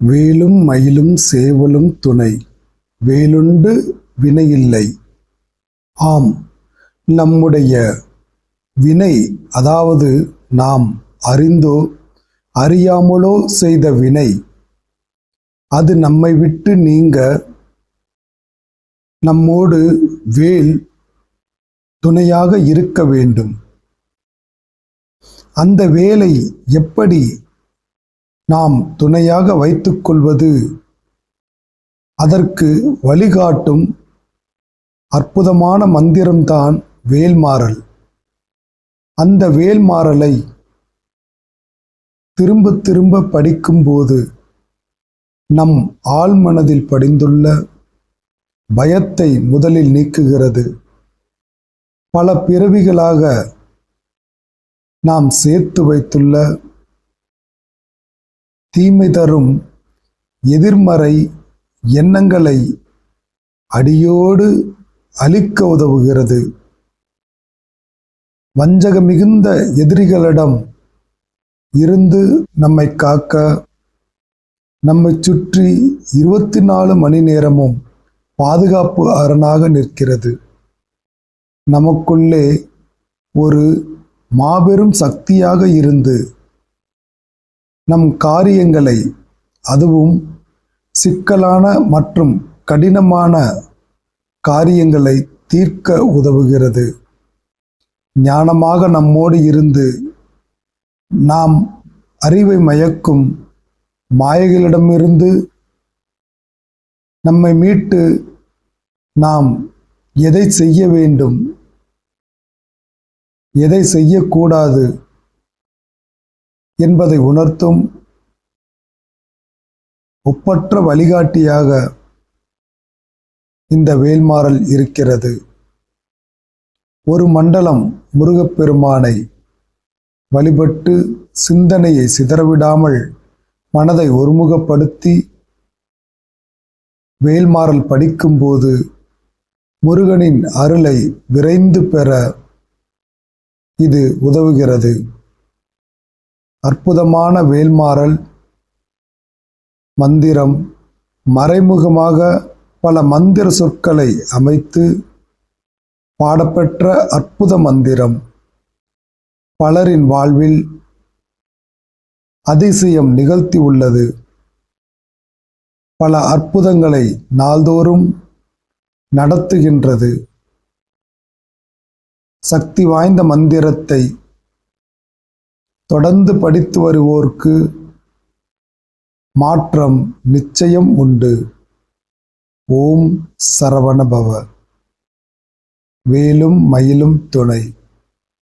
வேலும் மயிலும் சேவலும் துணை. வேலுண்டு வினையில்லை. ஆம் நம்முடைய வினை அதாவது நாம் அறிந்தோ அறியாமலோ செய்த வினை. அது நம்மை விட்டு நீங்க நம்மோடு வேல் துணையாக இருக்க வேண்டும். அந்த வேலை எப்படி நாம் துணையாக வைத்துக்கொள்வது அதற்கு வழிகாட்டும் அற்புதமான மந்திரம்தான் வேல்மாறல். அந்த வேல்மாறலை திரும்ப திரும்ப படிக்கும்போது நம் ஆழ்மனதில் படிந்துள்ள பயத்தை முதலில் நீக்குகிறது. பல பிறவிகளாக நாம் சேர்த்து வைத்துள்ள தீமை தரும் எதிர்மறை எண்ணங்களை அடியோடு அழிக்க உதவுகிறது. வஞ்சக மிகுந்த எதிரிகளிடம் இருந்து நம்மை காக்க நம்மை சுற்றி இருபத்தி நாலு மணி நேரமும் பாதுகாப்பு அரணாக நிற்கிறது. நமக்குள்ளே ஒரு மாபெரும் சக்தியாக இருந்து நம் காரியங்களை அதுவும் சிக்கலான மற்றும் கடினமான காரியங்களை தீர்க்க உதவுகிறது. ஞானமாக நம்மோடு இருந்து நாம் அறிவை மயக்கும் மாயைகளிடமிருந்து நம்மை மீட்டு நாம் எதை செய்ய வேண்டும் எதை செய்யக்கூடாது என்பதை உணர்த்தும் ஒப்பற்ற வழிகாட்டியாக இந்த வேல்மாறல் இருக்கிறது. ஒரு மண்டலம் முருகப்பெருமானை வழிபட்டு சிந்தனையை சிதறவிடாமல் மனதை ஒருமுகப்படுத்தி வேல்மாறல் படிக்கும்போது முருகனின் அருளை விரைந்து பெற இது உதவுகிறது. அற்புதமான வேல்மாறல் மந்திரம் மறைமுகமாக பல மந்திர சொற்களை அமைத்து பாடப்பெற்ற அற்புத மந்திரம். பலரின் வாழ்வில் அதிசயம் நிகழ்த்தி உள்ளது. பல அற்புதங்களை நாள்தோறும் நடத்துகின்றது. சக்தி வாய்ந்த மந்திரத்தை தொடர்ந்து படித்து வருவோர்க்கு மாற்றம் நிச்சயம் உண்டு. ஓம் சரவணபவ. வேலும் மயிலும் துணை.